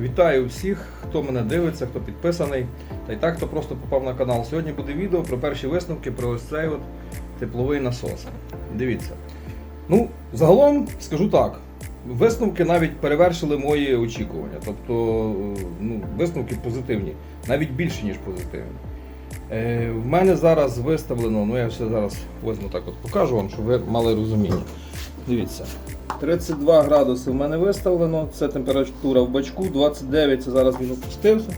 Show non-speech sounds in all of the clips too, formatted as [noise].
Вітаю всіх, хто мене дивиться, хто підписаний, та й так, хто просто попав на канал. Сьогодні буде відео про перші висновки про ось цей от тепловий насос. Дивіться. Ну, загалом скажу так. Висновки навіть перевершили мої очікування. Тобто, е, ну, висновки позитивні, навіть більше, ніж позитивні. Е, в мене зараз виставлено, ну я все зараз возьму так от покажу вам, щоб ви мали розуміння. Дивіться. 32 градуси в мене виставлено, це температура в бачку, 29 це зараз він опустився.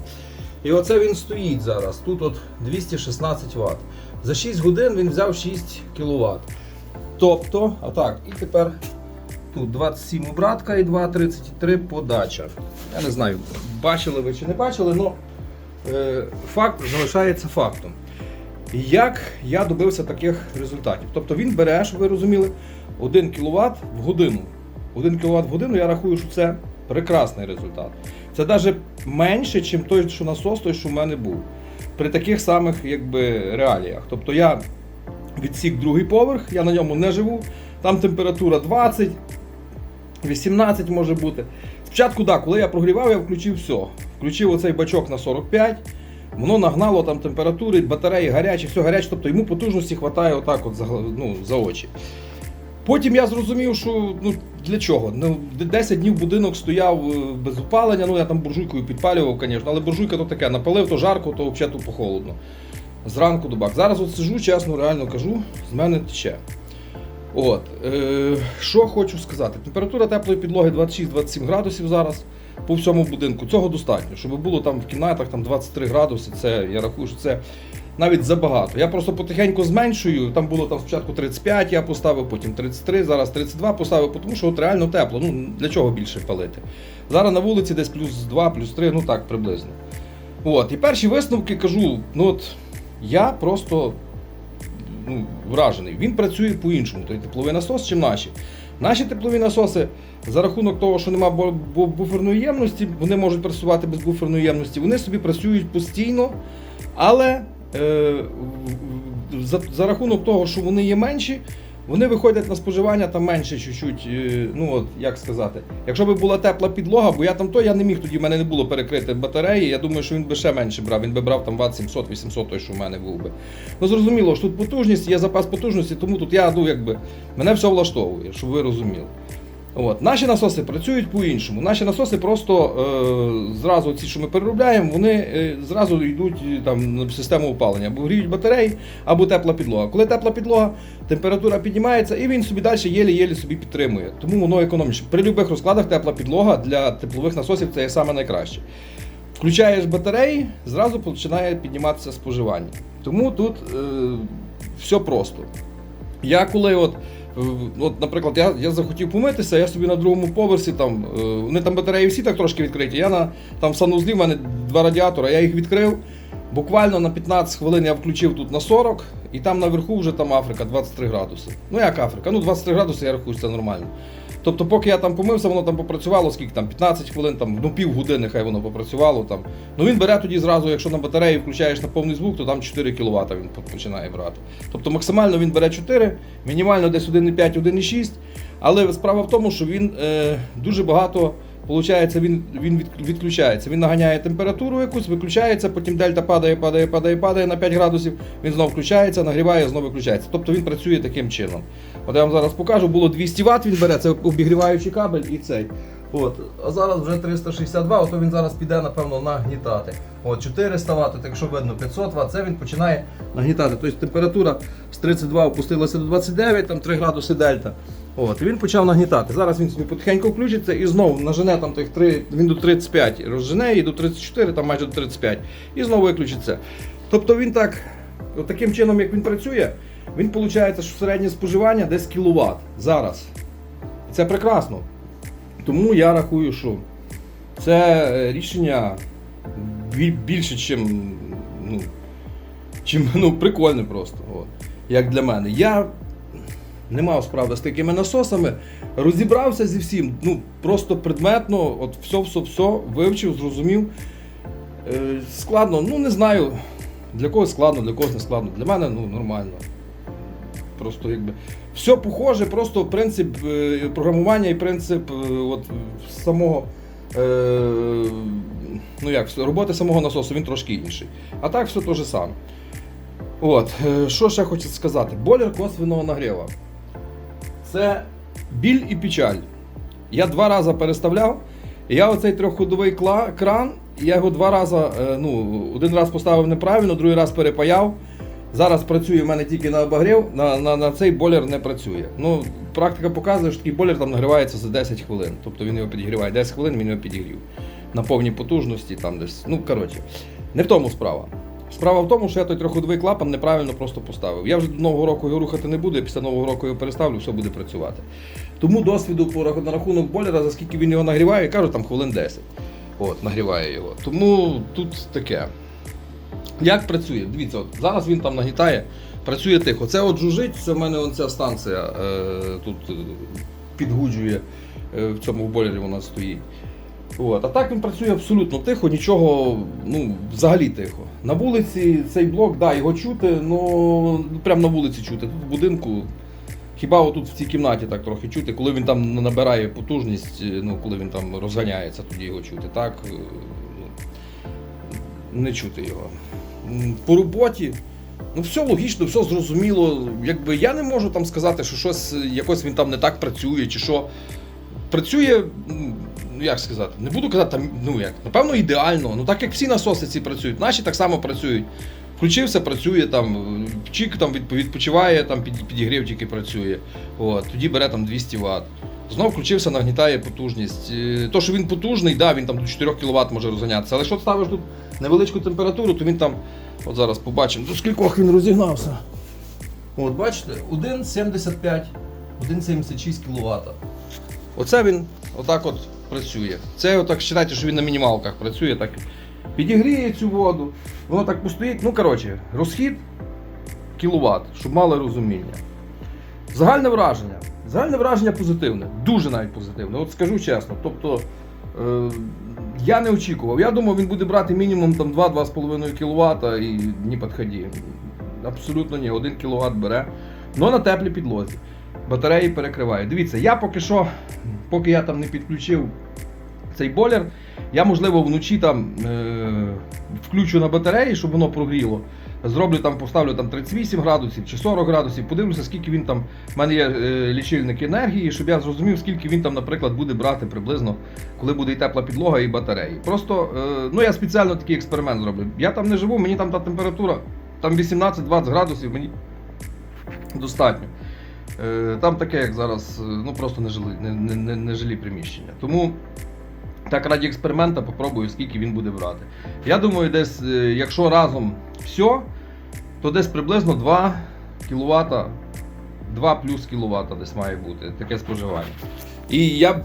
І оце він стоїть зараз. Тут от 216 Вт. За 6 годин він взяв 6 кВт. Тобто, отак, і тепер тут 27 обратка і 2,33 подача. Я не знаю, бачили ви чи не бачили, але е, факт залишається фактом. Як я добився таких результатів? Тобто він бере, щоб ви розуміли, 1 кВт в годину. 1 кВт в годину я рахую, що це прекрасний результат. Це навіть менше, ніж той, що насос, той, що в мене був. При таких самих якби, реаліях. Тобто я відсік другий поверх, я на ньому не живу. Там температура 20, 18 може бути. Спочатку, так, коли я прогрівав, я включив все. Включив оцей бачок на 45. Воно нагнало там температури, батареї гарячі, все гаряче, тобто йому потужності вистачає отак от за, ну, за очі. Потім я зрозумів, що ну, для чого? Ну, 10 днів будинок стояв е, без опалення, ну я там буржуйкою підпалював, звісно, але буржуйка то таке, напалив, то жарко, то взагалі тупо холодно. Зранку до бак. Зараз от сижу, чесно, реально кажу, з мене тече. От, е, що хочу сказати. Температура теплої підлоги 26-27 градусів зараз по всьому будинку. Цього достатньо, щоб було там в кімнатах там 23 градуси. Це я рахую, що це навіть забагато. Я просто потихеньку зменшую. Там було там спочатку 35, я поставив, потім 33, зараз 32 поставив, тому що от реально тепло. Ну для чого більше палити? Зараз на вулиці десь плюс 2, плюс 3, ну так приблизно. От, і перші висновки кажу, ну от я просто ну, вражений. Він працює по-іншому, той тепловий насос, чим наші. Наші теплові насоси за рахунок того, що немає бу- бу- буферної ємності, вони можуть працювати без буферної ємності, вони собі працюють постійно, але е, за, за рахунок того, що вони є менші, вони виходять на споживання там менше чуть-чуть, е, ну от як сказати. Якщо б була тепла підлога, бо я там то я не міг тоді, в мене не було перекрити батареї. Я думаю, що він би ще менше брав. Він би брав там Вт 700-800, той, що в мене був би. Ну зрозуміло, що тут потужність, є запас потужності, тому тут я ну якби мене все влаштовує, щоб ви розуміли. От. Наші насоси працюють по-іншому. Наші насоси просто е, зразу ці, що ми переробляємо, вони е, зразу йдуть е, там, в систему опалення, або гріють батареї, або тепла підлога. Коли тепла підлога, температура піднімається і він собі далі єлі-єлі собі підтримує. Тому воно економніше. При будь-яких розкладах тепла підлога для теплових насосів це є саме найкраще. Включаєш батареї, зразу починає підніматися споживання. Тому тут е, все просто. Я коли от, от наприклад, я, я захотів помитися, я собі на другому поверсі там, е, вони там батареї всі так трошки відкриті. Я на там в санузлі в мене два радіатора, я їх відкрив. Буквально на 15 хвилин я включив тут на 40, і там наверху вже там Африка 23 градуси. Ну як Африка? Ну 23 градуси, я рахую, це нормально. Тобто, поки я там помився, воно там попрацювало, скільки там 15 хвилин, там, ну півгодини хай воно попрацювало. Там. Ну він бере тоді зразу, якщо на батареї включаєш на повний звук, то там 4 кВт він починає брати. Тобто максимально він бере 4, мінімально десь 1,5, 1,6. Але справа в тому, що він е, дуже багато. Получається, він, він відключається. Він наганяє температуру якусь, виключається, потім дельта падає, падає, падає, падає на 5 градусів, він знову включається, нагріває, знову виключається. Тобто він працює таким чином. От я вам зараз покажу, було 200 Вт він бере, це обігріваючий кабель і цей. От. А зараз вже 362, ото він зараз піде, напевно, нагнітати. От 400 Вт, так якщо видно 500 Вт, це він починає нагнітати. Тобто температура з 32 опустилася до 29, там 3 градуси дельта. От, і він почав нагнітати. Зараз він собі потихеньку включиться і знову нажене там тих 3, він до 35 розжене і до 34, там майже до 35. І знову виключиться. Тобто він так, таким чином, як він працює, він виходить, що середнє споживання десь кіловат зараз. Це прекрасно. Тому я рахую, що це е, рішення більше, чим, ну, чим [laughs] ну, прикольне просто. От, як для мене. Я не мав справи з такими насосами, розібрався зі всім, ну просто предметно, от все, все, все вивчив, зрозумів. Е, складно, ну не знаю. Для когось складно, для когось не складно. Для мене ну нормально. Просто якби все похоже, просто принцип е, програмування і принцип е, от, самого Е, ну як, роботи самого насосу він трошки інший. А так все те ж саме. От, е, що ще хочу сказати? Бойлер косвенного нагріва. Це біль і печаль. Я два рази переставляв. Я оцей трьохходовий кран, я його два рази, е, ну, один раз поставив неправильно, другий раз перепаяв. Зараз працює в мене тільки на обогрів, на, на, на цей бойлер не працює. Ну, практика показує, що такий бойлер там нагрівається за 10 хвилин. Тобто він його підігріває 10 хвилин, він його підігрів. На повній потужності там десь. Ну, коротше, не в тому справа. Справа в тому, що я той трьохходовий клапан неправильно просто поставив. Я вже до нового року його рухати не буду, я після нового року його переставлю, все буде працювати. Тому досвіду на рахунок бойлера, за скільки він його нагріває, я кажу, там хвилин 10. От, нагріває його. Тому тут таке. Як працює? Дивіться, от зараз він там нагнітає, працює тихо. Це от жужить, це в мене ця станція е, тут е, підгуджує е, в цьому бойлері вона стоїть. От. А так він працює абсолютно тихо, нічого, ну, взагалі тихо. На вулиці цей блок, да, його чути, ну прямо на вулиці чути. Тут в будинку. Хіба отут в цій кімнаті так трохи чути, коли він там набирає потужність, е, ну коли він там розганяється, тоді його чути. Так, е, ну, не чути його. По роботі, ну все логічно, все зрозуміло. Якби я не можу там сказати, що щось е, якось він там не так працює, чи що. Працює, ну як сказати, не буду казати, ну як, напевно, ідеально. Ну так як всі насоси ці працюють, наші так само працюють. Включився, працює там, чик там відпочиває, там під, підігрів тільки працює. От, тоді бере там 200 Вт. Знов включився, нагнітає потужність. Е, То, що він потужний, да, він там до 4 кВт може розганятися. Але якщо ставиш тут невеличку температуру, то він там, от зараз побачимо, до скількох він розігнався. От бачите, 1,75, 1,76 кВт. Оце він отак от працює. Це отак вважайте, що він на мінімалках працює, так підігріє цю воду, воно так постоїть. Ну, коротше, розхід кіловат, щоб мали розуміння. Загальне враження. Загальне враження позитивне, дуже навіть позитивне. От скажу чесно. Тобто, е, я не очікував. Я думав, він буде брати мінімум там 2-2,5 кВт і не підході. Абсолютно ні, 1 кВт бере. Але на теплій підлозі. Батареї перекриває. Дивіться, я поки що, поки я там не підключив цей бойлер, я можливо вночі там е, включу на батареї, щоб воно прогріло. Зроблю там, поставлю там 38 градусів чи 40 градусів, подивлюся, скільки він там. У мене є е, лічильник енергії, щоб я зрозумів, скільки він там, наприклад, буде брати приблизно, коли буде і тепла підлога, і батареї. Просто е, ну я спеціально такий експеримент зроблю. Я там не живу, мені там та температура, там 18-20 градусів, мені достатньо. Е, Там таке, як зараз, е, ну просто не жилі, не, не, не, жилі приміщення. Тому так раді експеримента попробую, скільки він буде брати. Я думаю, десь, е, якщо разом все, то десь приблизно 2 кВт, 2 плюс кВт десь має бути таке споживання. І я.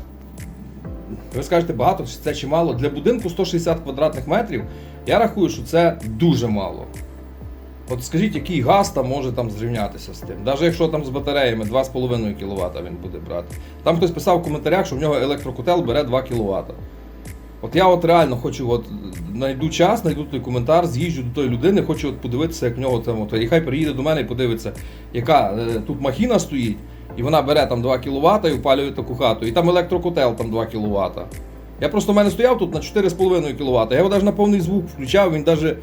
Ви скажете, багато це чи мало. Для будинку 160 квадратних метрів я рахую, що це дуже мало. От скажіть, який газ там може там зрівнятися з тим? Навіть якщо там з батареями 2,5 кВт він буде брати. Там хтось писав в коментарях, що в нього електрокотел бере 2 кВт. От я от реально хочу, от знайду час, знайду той коментар, з'їжджу до тої людини, хочу от подивитися, як в нього там. От, і хай приїде до мене і подивиться, яка е, тут махіна стоїть, і вона бере там 2 кВт і впалює таку хату. І там електрокотел там 2 кВт. Я просто в мене стояв тут на 4,5 кВт. Я його навіть на повний звук включав, він навіть.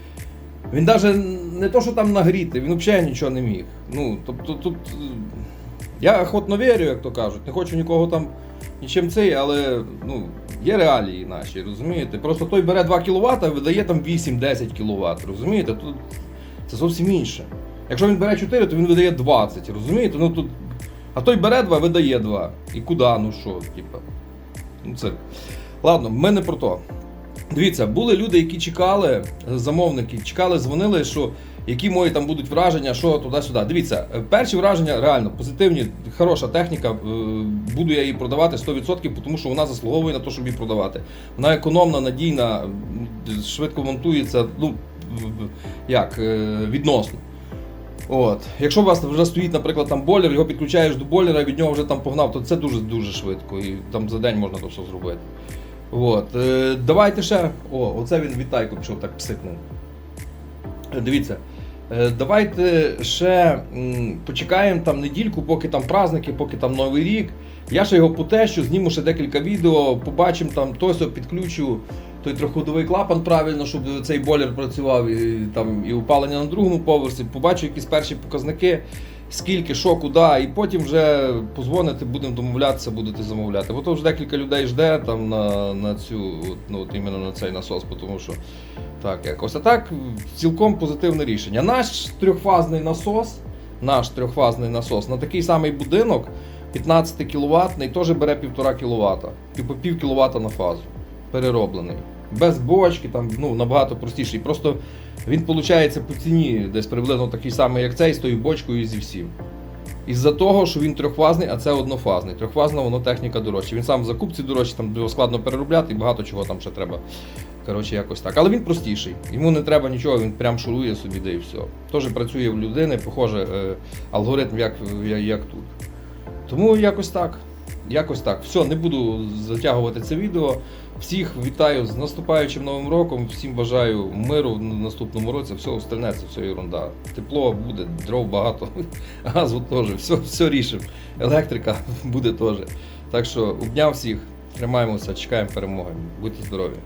Він навіть не то, що там нагріти, він взагалі нічого не міг. Ну, тобто тут. Я охотно вірю, як то кажуть. Не хочу нікого там нічим цей, але ну, є реалії наші, розумієте? Просто той бере 2 кВт, а видає там 8-10 кВт, розумієте? Тут це зовсім інше. Якщо він бере 4, то він видає 20, розумієте? Ну тут. А той бере 2, видає 2. І куди? Ну що, типа. Ну це. Ладно, ми не про то. Дивіться, були люди, які чекали, замовники, чекали, дзвонили, що які мої там будуть враження, що туди-сюди. Дивіться, е, перші враження реально позитивні, хороша техніка. е, Буду я її продавати 100%, тому що вона заслуговує на те, щоб її продавати. Вона економна, надійна, швидко монтується. Ну як е, відносно. От. Якщо у вас вже стоїть, наприклад, там бойлер, його підключаєш до бойлера, від нього вже там погнав, то це дуже дуже швидко. І там за день можна то все зробити. От. Е, давайте ще. О, оце він Вітайко пішов так псикнув. Дивіться. е, Давайте ще почекаємо там недільку, поки там праздники, поки там Новий рік. Я ще його потещу, зніму ще декілька відео, побачимо там, то все підключу той трьохходовий клапан правильно, щоб цей бойлер працював, і, там, і опалення на другому поверсі, побачу якісь перші показники, скільки, що, куди, і потім вже позвонити, будемо домовлятися, будете замовляти. Бо то вже декілька людей жде там на, на цю, от, ну, от іменно на цей насос, тому що так якось. А так, цілком позитивне рішення. Наш трьохфазний насос, наш трьохфазний насос на такий самий будинок 15 кВт, теж бере 1,5 кВт, типу пів кВт на фазу. Перероблений. Без бочки, там ну, набагато простіший. Просто він виходить по ціні десь приблизно такий самий, як цей, з тою бочкою і зі всім. Із-за того, що він трьохфазний, а це однофазний. Трьохфазна, воно техніка дорожча. Він сам в закупці дорожчий, там його складно переробляти і багато чого там ще треба. Коротше, якось так. Але він простіший. Йому не треба нічого, він прям шурує собі, де і все. Теж працює в людини, похоже, е, алгоритм, як, як тут. Тому якось так. Якось так. Все, не буду затягувати це відео. Всіх вітаю з наступаючим новим роком. Всім бажаю миру в наступному році. Все остальне все ерунда. Тепло буде, дров багато, [laughs] газу теж, все, все рішимо. Електрика [laughs] буде теж. Так що обняв всіх, тримаємося, чекаємо перемоги. Будьте здорові!